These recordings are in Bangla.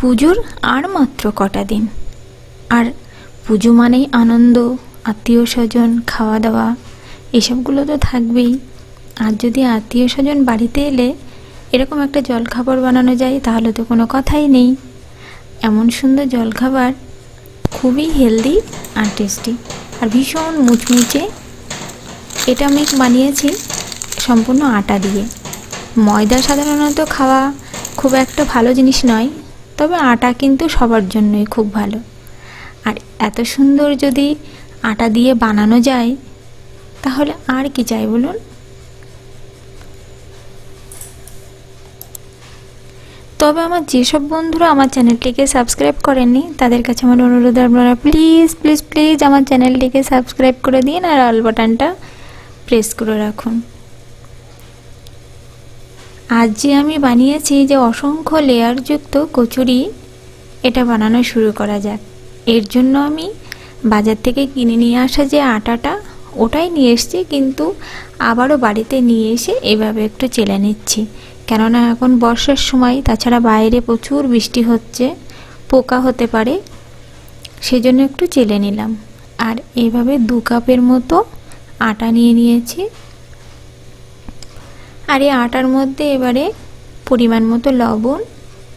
পুজোর আর মাত্র কটা দিন। আর পুজো মানেই আনন্দ আত্মীয় স্বজন খাওয়া দাওয়া এসবগুলো তো থাকবেই। আর যদি আত্মীয় স্বজন বাড়িতে এলে এরকম একটা জলখাবার বানানো যায়, তাহলে তো কোনো কথাই নেই। এমন সুন্দর জলখাবার খুবই হেলদি আর টেস্টি। আর ভীষণ মুচমুচে এটা আমি বানিয়েছি সম্পূর্ণ আটা দিয়ে। ময়দা সাধারণত খাওয়া খুব একটা ভালো জিনিস নয় তবে আটা কিন্তু সবার জন্যই খুব ভালো। আর এত সুন্দর যদি আটা দিয়ে বানানো যায়, তাহলে আর কি চাই বলুন? তবে আমার যেসব বন্ধুরা আমার চ্যানেলটিকে সাবস্ক্রাইব করেননি, তাদের কাছে আমার অনুরোধ আপনারা প্লিজ প্লিজ প্লিজ আমার চ্যানেলটিকে সাবস্ক্রাইব করে দিন আর অল বাটনটা প্রেস করে রাখুন। আজ যে আমি বানিয়েছি যে অসংখ্য লেয়ারযুক্ত কচুরি, এটা বানানো শুরু করা যাক। এর জন্য আমি বাজার থেকে কিনে নিয়ে আসা যে আটাটা, ওটাই নিয়ে এসেছি, কিন্তু আবারও বাড়িতে নিয়ে এসে এভাবে একটু চেলে নিচ্ছি। কেননা এখন বর্ষার সময়, তাছাড়া বাইরে প্রচুর বৃষ্টি হচ্ছে, পোকা হতে পারে, সেজন্য একটু চেলে নিলাম। আর এইভাবে দু কাপের মতো আটা নিয়ে নিয়েছি। আর এই আটার মধ্যে এবারে পরিমাণ মতো লবণ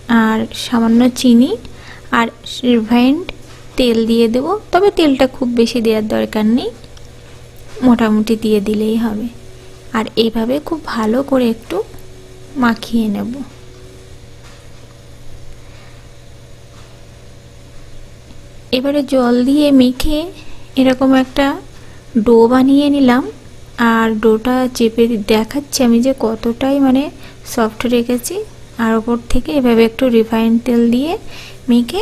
আর সামান্য চিনি আর রিফাইন্ড তেল দিয়ে দেব। তবে তেলটা খুব বেশি দেওয়ার দরকার নেই। মোটামুটি দিয়ে দিলেই হবে। আর এইভাবে খুব ভালো করে একটু মাখিয়ে নেব। এবারে জল দিয়ে মেখে এরকম একটা ডো বানিয়ে নিলাম। আর ডোটা চেপে দেখাচ্ছি আমি যে কতটাই মানে সফট রেখেছি। আর ওপর থেকে এভাবে একটু রিফাইন তেল দিয়ে মেখে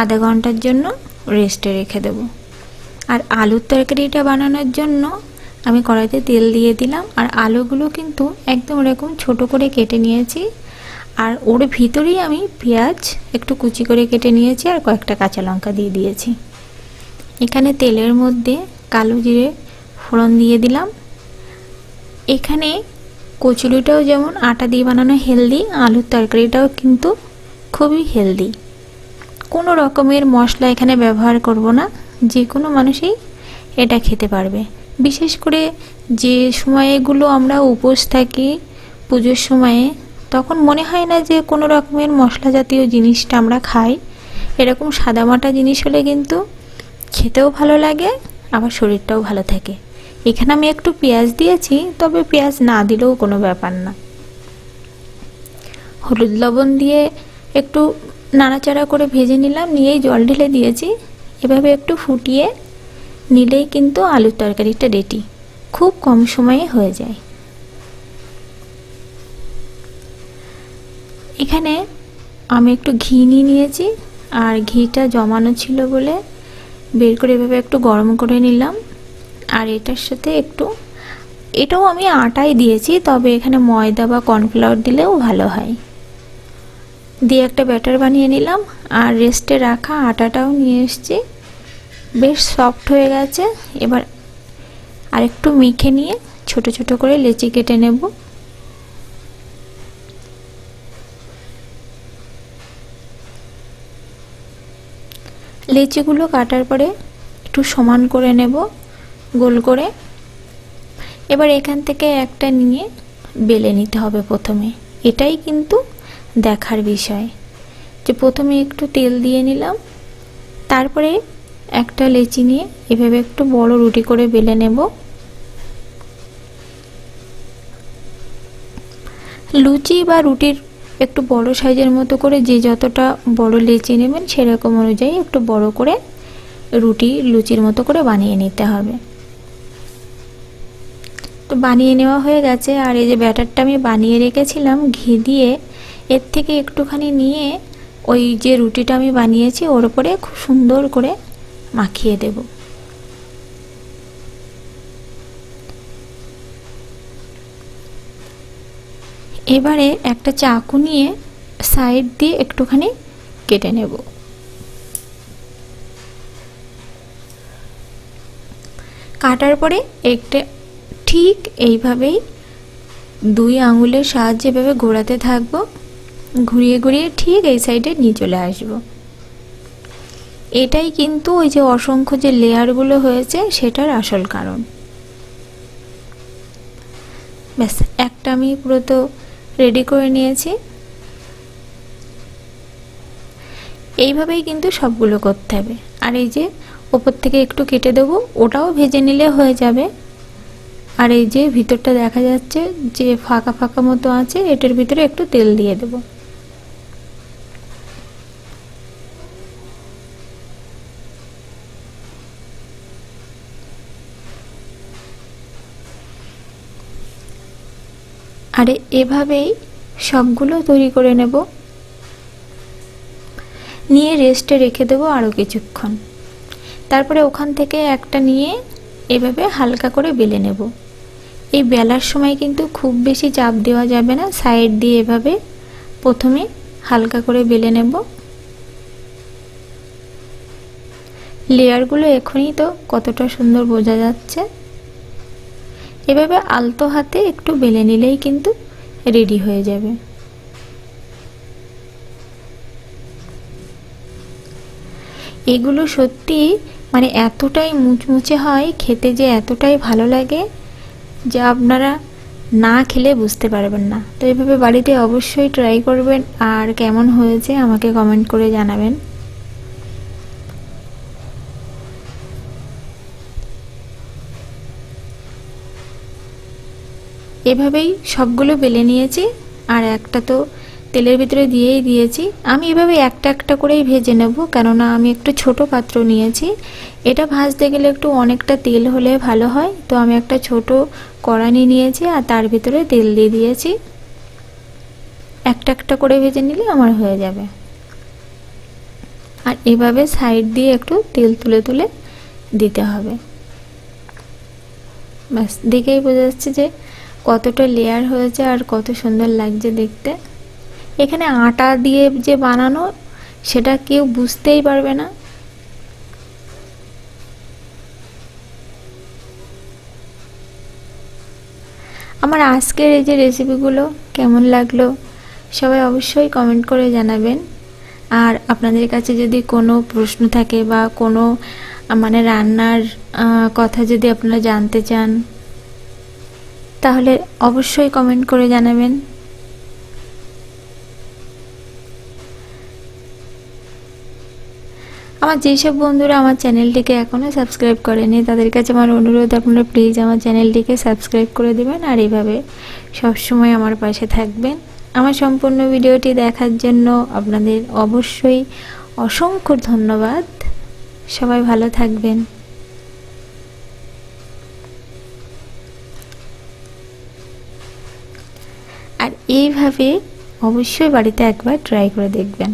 আধা ঘণ্টার জন্য রেস্টে রেখে দেব। আর আলুর তরকারিটা বানানোর জন্য আমি কড়াইতে তেল দিয়ে দিলাম। আর আলুগুলো কিন্তু একদম এরকম ছোট করে কেটে নিয়েছি। আর ওর ভিতরেই আমি পেঁয়াজ একটু কুচি করে কেটে নিয়েছি আর কয়েকটা কাঁচা লঙ্কা দিয়ে দিয়েছি। এখানে তেলের মধ্যে কালো জিরে ফোড়ন দিয়ে দিলাম। এখানে কচুরিটাও যেমন আটা দিয়ে বানানো হেলদি আলুর তরকারিটাও কিন্তু খুবই হেলদি কোনো রকমের মশলা এখানে ব্যবহার করব না, যে কোনো মানুষই এটা খেতে পারবে। বিশেষ করে যে সময়গুলো আমরা উপোস থাকি পুজোর সময়ে, তখন মনে হয় না যে কোনো রকমের মশলা জাতীয় জিনিসটা আমরা খাই। এরকম সাদামাটা জিনিস হলে কিন্তু খেতেও ভালো লাগে, আবার শরীরটাও ভালো থাকে। এখানে আমি একটু পেঁয়াজ দিয়েছি, তবে পেঁয়াজ না দিলেও কোনো ব্যাপার না। হলুদ লবণ দিয়ে একটু নাড়াচাড়া করে ভেজে নিলাম, নিয়েই জল ঢেলে দিয়েছি। এভাবে একটু ফুটিয়ে নিলেই কিন্তু আলুর তরকারিটা রেডি। খুব কম সময়ে হয়ে যায়। এখানে আমি একটু ঘি নিয়ে নিয়েছি, আর ঘিটা জমানো ছিল বলে বের করে এভাবে একটু গরম করে নিলাম। আর এটার সাথে একটু, এটাও আমি আটাই দিয়েছি, তবে এখানে ময়দা বা কর্নফ্লাওয়ার দিলেও ভালো হয়। দিয়ে একটা ব্যাটার বানিয়ে নিলাম, আর রেস্টে রাখা আটাটাও নিয়ে এসছি। বেশ সফট হয়ে গেছে, এবার আরেকটু মেখে নিয়ে ছোট ছোট করে লেচি কেটে নেব। লেচিগুলো কাটার পরে একটু সমান করে নেব। গোল করে। এবার এখান থেকে একটা নিয়ে বেলে নিতে হবে প্রথমে। এটাই কিন্তু দেখার বিষয়। যে প্রথমে একটু তেল দিয়ে নিলাম, তারপরে একটা লেচি নিয়ে এভাবে একটু বড় রুটি করে বেলে নেব। লুচি বা রুটির একটু বড় সাইজের মতো করে যে যতটা বড় লেচি নেবেন সেরকম অনুযায়ী একটু বড় করে রুটি লুচির মতো করে বানিয়ে নিতে হবে। তো বানিয়ে নেওয়া হয়ে গেছে। আর এই যে ব্যাটারটা আমি বানিয়ে রেখেছিলাম, ঘি দিয়ে, এর থেকে একটুখানি নিয়ে ওই যে রুটিটা আমি বানিয়েছি, ওর উপরে খুব সুন্দর করে মাখিয়ে দেব। এবারে একটা চাকু নিয়ে সাইড দিয়ে একটুখানি কেটে নেব। কাটার পরে একটা ঠিক এইভাবেই দুই আঙুলের সাহায্যে এভাবে ঘোরাতে থাকব। ঘুরিয়ে ঘুরিয়ে ঠিক এই সাইডে নিয়ে চলে আসব। এটাই কিন্তু ওই যে অসংখ্য যে লেয়ারগুলো হয়েছে সেটার আসল কারণ। ব্যাস, একটা আমি পুরো তো রেডি করে নিয়েছি। এইভাবেই কিন্তু সবগুলো করতে হবে। আর এই যে ওপর থেকে একটু কেটে দেবো, ওটাও ভেজে নিলে হয়ে যাবে। আর এই যে ভিতরটা দেখা যাচ্ছে যে ফাঁকা ফাঁকা মতো আছে, এটার ভিতরে একটু তেল দিয়ে দেবো। আর এভাবেই সবগুলো তৈরি করে নেব। নিয়ে রেস্টে রেখে দেবো আরও কিছুক্ষণ। তারপরে ওখান থেকে একটা নিয়ে এভাবে হালকা করে বেলে নেব। এই বেলার সময় কিন্তু খুব বেশি চাপ দেওয়া যাবে না। সাইড দিয়ে এভাবে প্রথমে হালকা করে বেলে নেব। লেয়ারগুলো এখনই তো কতটা সুন্দর বোঝা যাচ্ছে। এভাবে আলতো হাতে একটু বেলে নিলেই কিন্তু রেডি হয়ে যাবে। এগুলো সত্যি মানে এতটাই মুচমুচে হয়, খেতে যে এতটাই ভালো লাগে যে আপনারা না খেলে বুঝতে পারবেন না। তো এভাবে বাড়িতে অবশ্যই ট্রাই করবেন আর কেমন হয়েছে আমাকে কমেন্ট করে জানাবেন। এভাবেই সবগুলো বেলে নিয়েছি আর একটা তো তেলের ভিতরে দিয়েই দিয়েছি। আমি এভাবে একটা একটা করেই ভেজে নেব, কেননা আমি একটু ছোট পাত্র নিয়েছি। এটা ভাজতে গেলে একটু অনেকটা তেল হলে ভালো হয়। তো আমি একটা ছোট কড়ানি নিয়েছি আর তার ভিতরে তেল দিয়ে দিয়েছি। একটা একটা করে ভেজে নিলে আমার হয়ে যাবে। আর এভাবে সাইড দিয়ে একটু তেল তুলে তুলে দিতে হবে। ব্যাস, দেখেই বোঝা যাচ্ছে যে কতটা লেয়ার হয়েছে আর কত সুন্দর লাগছে দেখতে। এখানে আটা দিয়ে যে বানানো, সেটা কেউ বুঝতেই পারবে না। আমার আজকের এই যে রেসিপিগুলো কেমন লাগল, সবাই অবশ্যই কমেন্ট করে জানাবেন। আর আপনাদের কাছে যদি কোনো প্রশ্ন থাকে বা কোনো মানে রান্নার কথা যদি আপনারা জানতে চান, তাহলে অবশ্যই কমেন্ট করে জানাবেন। আমার যেসব বন্ধুরা আমার চ্যানেলটিকে এখনও সাবস্ক্রাইব করেনি, তাদের কাছে আমার অনুরোধ, আপনারা প্লিজ আমার চ্যানেলটিকে সাবস্ক্রাইব করে দেবেন আর এইভাবে সবসময় আমার পাশে থাকবেন। আমার সম্পূর্ণ ভিডিওটি দেখার জন্য আপনাদের অবশ্যই অসংখ্য ধন্যবাদ। সবাই ভালো থাকবেন। আর এইভাবে অবশ্যই বাড়িতে একবার ট্রাই করে দেখবেন।